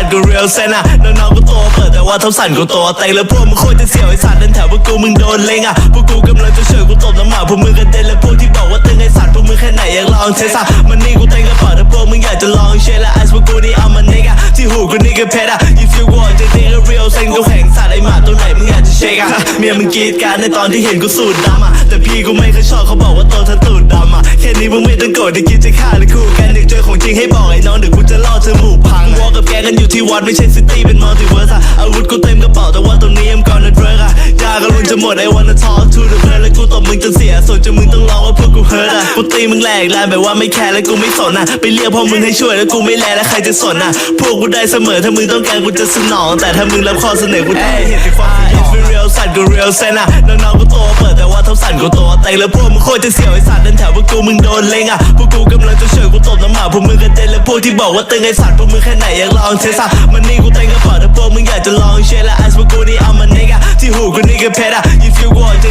ตว์กูเรียลเซนอะน้องๆกูตัวเปิดแต่ว่าทับสั่นกูตัวเต็งแล้วพวกมึงโคตรจะเสียวไอสัตว์นั่นแถวพวกกูมึงโดนเล็งอะพวกกูกำลังจะช่วยกูตบน้ำหมาพวกมึงกันเต้นแล้วพวกที่บอกว่าตึงไอสัตว์พวกมึงแค่ไหนอยากลองเทสอะมันนี่กูเต็งกระเป๋าแต่พวกมึงอยากจะลองเชยร์และไอซ์พวกกูนี่เอามันเนกอะที่หูกูนี่ก็เพชรอะยิ่งฟิวกูออกจริงก็เรียลเซนกูแข่งสัตว์ไอหมาตัวไหนมึงอยากจะเช็คอะเมียมึงกรีดการในตอนที่เห็นกูสูดดำอะแต่พี่กูไม่เคยชอบเขาบอกว่าตัวเธ นี้มึงไม่ต้องโกรธที่คิดจะฆ่าหรือคู่กันอยากเจอของจริงให้บอกไอ้น้องเดี๋ยวกูจะล่อเธอหมู่พังวอลกับแกกันอยู่ที่วัดไม่ใช่ซิตี้เป็นมัลติเวิร์สอะอาวุธกูเต็มกระเป๋าแต่ว่าตรงนี้มันก่อนนะเดรกอะยาก็รุนจะหมดไอ้วัน พวกกูเฮิร์ตอะกูตีมึงแหลกแลนแบบว่าไม่แคร์แล้วกูไม่สนอะไปเรียกพวกมึงให้ช่วยแล้วกูไม่แลแล้วใครจะสนอะพวกกูได้เสมอถ้ามึงต้องการกูจะสนอง แต่ถ้ามึงรับข้อเสนอกูต้องให้เห็นถึงความสยอง It's real สัตว์กู real เซนอะน้องๆกูตัวเปิดแต่ว่าทับสั่นกูตัวเต็งแล้วพวกมึงโคตรจะเสียวไอสัตว์นั่นแถวพวกกูมึงโดนเล็งอะพวกกูกำลังจะช่วยกูตบน้ำหมาพวกมึงกันเต้นแล้วพวกที่บอกว่าตึงไอสัตว์พวกมึงแค่ไหนอยากลองเทสอะมันนี่กูเต็งกระเป๋าแต่พวกมึงอยากจะลองเชยร์และไอซ์พวกกูนี่เอามันเนกอะที่หูกูนี่ก็เพชรอะยิ่งฟิวกูออกจ